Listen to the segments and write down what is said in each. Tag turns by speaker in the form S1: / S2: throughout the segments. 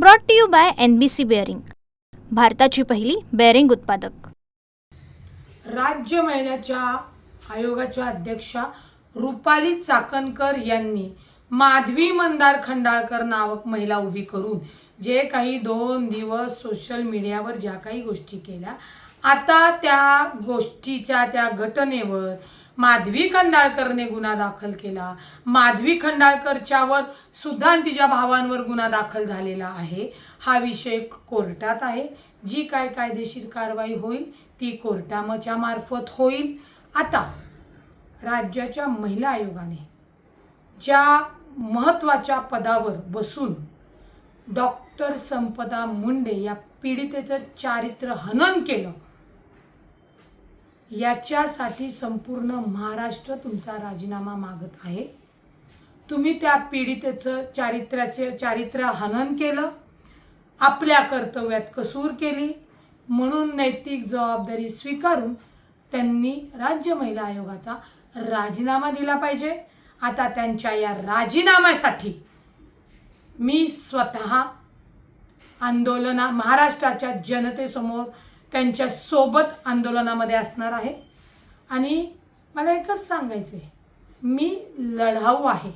S1: Brought to you by N B C bearing भारताची पहिली bearing उत्पादक.
S2: राज्य महिलाच्या आयोगाच्या अध्यक्षा रुपाली चाकणकर यांनी माधवी मंदार खंडाळकर नावक महिला उभी करून जे काही दोन दिवस सोशल मीडियावर ज्या काही गोष्टी केल्या आता त्या गोष्टीच्या त्या घटनेवर माधवी खंडाळकरने गुन्हा दाखल केला. माधवी खंडाळकरच्यावर सुद्धा तिच्या भावांवर गुन्हा दाखल झालेला आहे. हा विषय कोर्टात आहे. जी काय कायदेशीर कारवाई होईल ती कोर्टामच्या मार्फत होईल. आता राज्याच्या महिला आयोगाने ज्या महत्त्वाच्या पदावर बसून डॉक्टर संपदा मुंडे या पीडितेचं चारित्र्य हनन केलं याच्यासाठी संपूर्ण महाराष्ट्र तुमचा राजीनामा मागत आहे. तुम्ही त्या पीडितेचं चारित्र्याचे चारित्र्य हनन केलं आपल्या कर्तव्यात कसूर केली म्हणून नैतिक जबाबदारी स्वीकारून त्यांनी राज्य महिला आयोगाचा राजीनामा दिला पाहिजे. आता त्यांच्या या राजीनाम्यासाठी मी स्वतः आंदोलना महाराष्ट्राच्या जनतेसमोर त्यांच्यासोबत आंदोलनामध्ये असणार आहे. आणि मला एकच सांगायचं आहे मी लढाऊ आहे.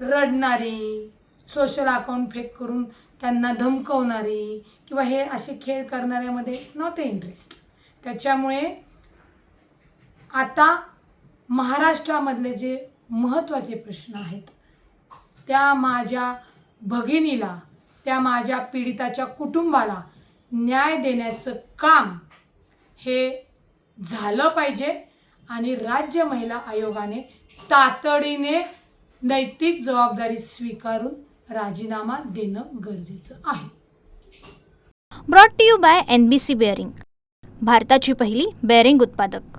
S2: रडणारी सोशल अकाउंट फेक करून त्यांना धमकवणारी किंवा हे असे खेळ करणाऱ्यामध्ये नॉट ए इंटरेस्ट त्याच्यामुळे आता महाराष्ट्रामधले जे महत्त्वाचे प्रश्न आहेत त्या माझ्या भगिनीला त्या माझ्या पीडिताच्या कुटुंबाला न्याय देण्याचं काम हे झालं पाहिजे आणि राज्य महिला आयोगाने तातडीने नैतिक जबाबदारी स्वीकारून राजीनामा देणं गरजेचं आहे.
S1: Brought to you by N B C bearing भारताची पहिली बेअरिंग उत्पादक.